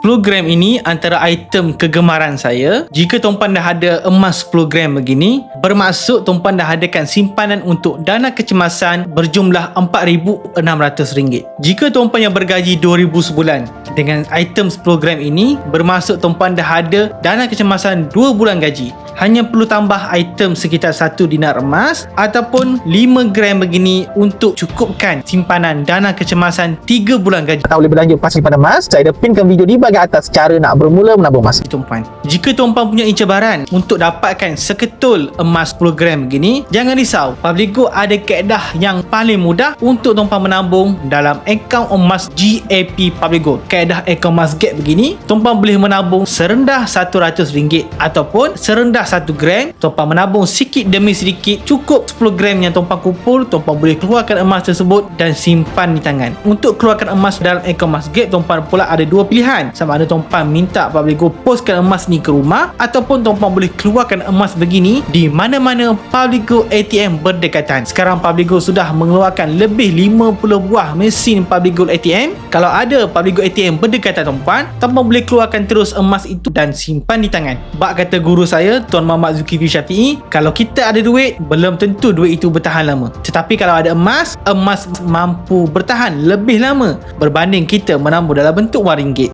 10 gram ini antara item kegemaran saya. Jika tuan-puan dah ada emas 10 gram begini, bermaksud tuan-puan dah adakan simpanan untuk dana kecemasan berjumlah RM4,600. Jika tuan-puan yang bergaji 2000 sebulan dengan item 10 gram ini, bermaksud tuan-puan dah ada dana kecemasan 2 bulan gaji. Hanya perlu tambah item sekitar 1 dinar emas ataupun 5 gram begini untuk cukupkan simpanan dana kecemasan 3 bulan gaji. tak boleh berlanjut pas simpan emas, saya dah pinkan video di bahagian atas cara nak bermula menabung emas. tuan-puan. Jika tuan-puan punya cabaran untuk dapatkan seketul emas 10 gram begini, jangan risau. Publico ada kaedah yang paling mudah untuk tuan-puan menabung dalam akaun emas GAP Publico. Kaedah akaun emas GAP begini, tuan-puan boleh menabung serendah RM100 ataupun serendah 1 gram. Tuan-puan menabung sikit demi sedikit, cukup 10 gram yang tuan-puan kumpul, tuan-puan boleh keluarkan emas tersebut dan simpan di tangan. Untuk keluarkan emas dalam akaun emas GAP, tuan-puan pula ada dua pilihan. Sama ada tuan-puan minta Publico postkan emas ni ke rumah ataupun tuan-puan boleh keluarkan emas begini di mana-mana Publico ATM berdekatan. Sekarang Publico sudah mengeluarkan lebih 50 buah mesin Publico ATM. Kalau ada Publico ATM berdekatan tuan-puan, tuan-puan boleh keluarkan terus emas itu dan simpan di tangan. Bak kata guru saya, Tuan Muhammad Zulkifli Syafi'i, kalau kita ada duit, belum tentu duit itu bertahan lama. Tetapi kalau ada emas, emas mampu bertahan lebih lama berbanding kita menambah dalam bentuk wang ringgit.